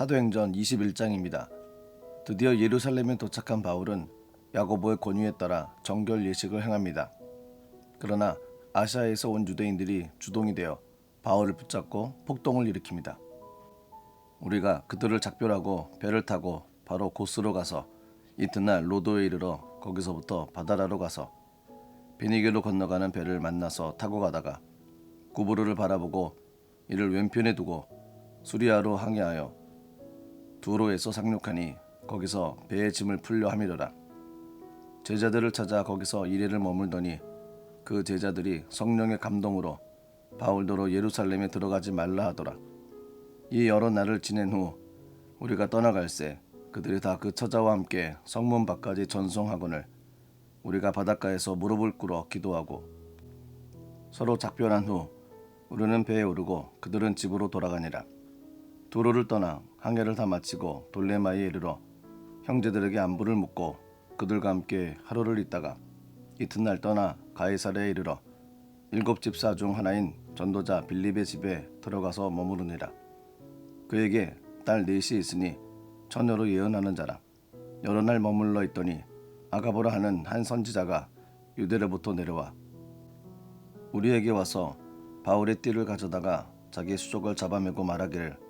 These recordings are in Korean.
사도행전 21장입니다. 드디어 예루살렘에 도착한 바울은 야고보의 권유에 따라 정결 예식을 행합니다. 그러나 아시아에서 온 유대인들이 주동이 되어 바울을 붙잡고 폭동을 일으킵니다. 우리가 그들을 작별하고 배를 타고 바로 고스로 가서 이튿날 로도에 이르러 거기서부터 바다라로 가서 베니게로 건너가는 배를 만나서 타고 가다가 구부르를 바라보고 이를 왼편에 두고 수리아로 항해하여 두로에서 상륙하니 거기서 배의 짐을 풀려 함이로라. 제자들을 찾아 거기서 이래를 머물더니 그 제자들이 성령의 감동으로 바울도로 예루살렘에 들어가지 말라 하더라. 이 여러 날을 지낸 후 우리가 떠나갈새 그들이 다 그 처자와 함께 성문 밖까지 전송하거늘 우리가 바닷가에서 무릎을 꿇어 기도하고 서로 작별한 후 우리는 배에 오르고 그들은 집으로 돌아가니라. 도로를 떠나 항해를 다 마치고 돌레마에 이르러 형제들에게 안부를 묻고 그들과 함께 하루를 있다가 이튿날 떠나 가이사랴에 이르러 일곱 집사 중 하나인 전도자 빌립의 집에 들어가서 머무르니라. 그에게 딸 넷이 있으니 처녀로 예언하는 자라. 여러 날 머물러 있더니 아가보라 하는 한 선지자가 유대로부터 내려와 우리에게 와서 바울의 띠를 가져다가 자기 수족을 잡아매고 말하기를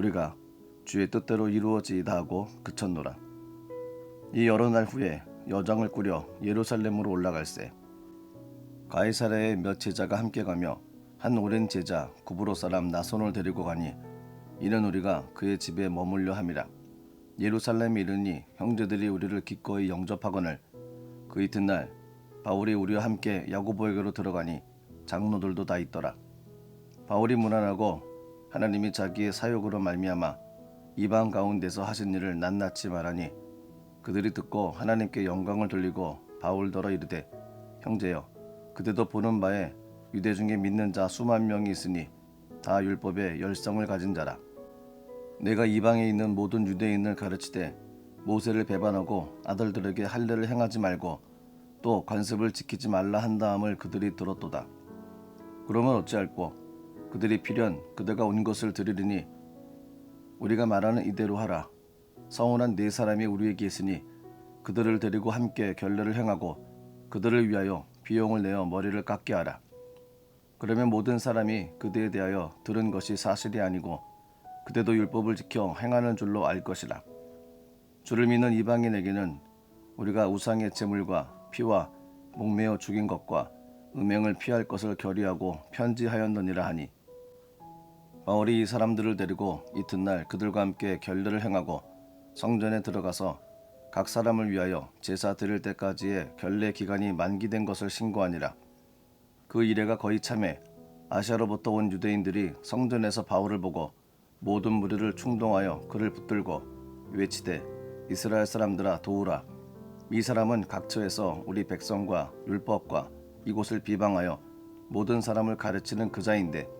우리가 주의 뜻대로 이루어지이다 하고 그쳤노라. 이 여러 날 후에 여정을 꾸려 예루살렘으로 올라갈새 가이사랴에 몇 제자가 함께 가며 한 오랜 제자 구브로 사람 나손을 데리고 가니 이는 우리가 그의 집에 머물려 함이라. 예루살렘에 이르니 형제들이 우리를 기꺼이 영접하거늘 그 이튿날 바울이 우리와 함께 야고보에게로 들어가니 장로들도 다 있더라. 바울이 무난하고 하나님이 자기의 사역으로 말미암아 이방 가운데서 하신 일을 낱낱이 말하니 그들이 듣고 하나님께 영광을 돌리고 바울더러 이르되 형제여 그대도 보는 바에 유대 중에 믿는 자 수만 명이 있으니 다 율법에 열성을 가진 자라 내가 이방에 있는 모든 유대인을 가르치되 모세를 배반하고 아들들에게 할례를 행하지 말고 또 관습을 지키지 말라 한 다음을 그들이 들었도다. 그러면 어찌할꼬 그들이 필연 그대가 온 것을 들으리니 우리가 말하는 이대로 하라. 서운한 네 사람이 우리에게 있으니 그들을 데리고 함께 결례를 행하고 그들을 위하여 비용을 내어 머리를 깎게 하라. 그러면 모든 사람이 그대에 대하여 들은 것이 사실이 아니고 그대도 율법을 지켜 행하는 줄로 알 것이라. 주를 믿는 이방인에게는 우리가 우상의 제물과 피와 목매어 죽인 것과 음행을 피할 것을 결의하고 편지하였느니라 하니 바울이 이 사람들을 데리고 이튿날 그들과 함께 결례를 행하고 성전에 들어가서 각 사람을 위하여 제사 드릴 때까지의 결례 기간이 만기된 것을 신고하니라. 그 이래가 거의 참에 아시아로부터 온 유대인들이 성전에서 바울을 보고 모든 무리를 충동하여 그를 붙들고 외치되 이스라엘 사람들아 도우라 이 사람은 각처에서 우리 백성과 율법과 이곳을 비방하여 모든 사람을 가르치는 그자인데 또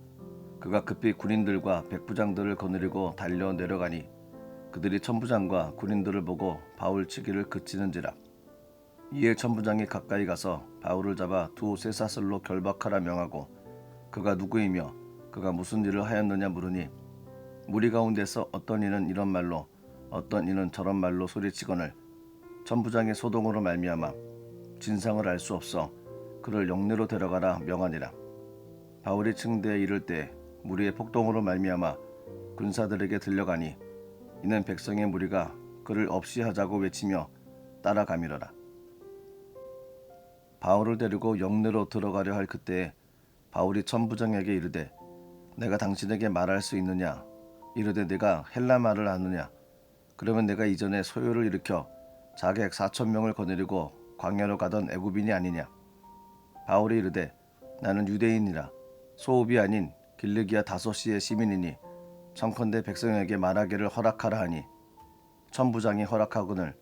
그가 급히 군인들과 백부장들을 거느리고 달려 내려가니 그들이 천부장과 군인들을 보고 바울 치기를 그치는지라. 이에 천부장이 가까이 가서 바울을 잡아 두 쇠사슬로 결박하라 명하고 그가 누구이며 그가 무슨 일을 하였느냐 물으니 무리 가운데서 어떤 이는 이런 말로 어떤 이는 저런 말로 소리치거늘 천부장의 소동으로 말미암아 진상을 알 수 없어 그를 영내로 데려가라 명하니라 바울이 층대에 이를 때 무리의 폭동으로 말미암아 군사들에게 들려가니 이는 백성의 무리가 그를 없이 하자고 외치며 따라가미러라. 바울을 데리고 영내로 들어가려 할 그때에 바울이 천부장에게 이르되 내가 당신에게 말할 수 있느냐? 이르되 내가 헬라 말을 아느냐? 그러면 내가 이전에 소요를 일으켜 자객 사천 명을 거느리고 광야로 가던 애굽인이 아니냐? 바울이 이르되 나는 유대인이라 소읍이 아닌 길르기아 다소시의 시민이니 청컨대 백성에게 말하기를 허락하라 하니 천부장이 허락하거늘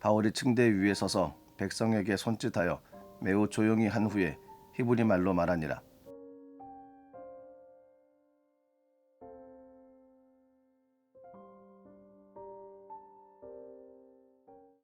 바울이 층대 위에 서서 백성에게 손짓하여 매우 조용히 한 후에 히브리 말로 말하니라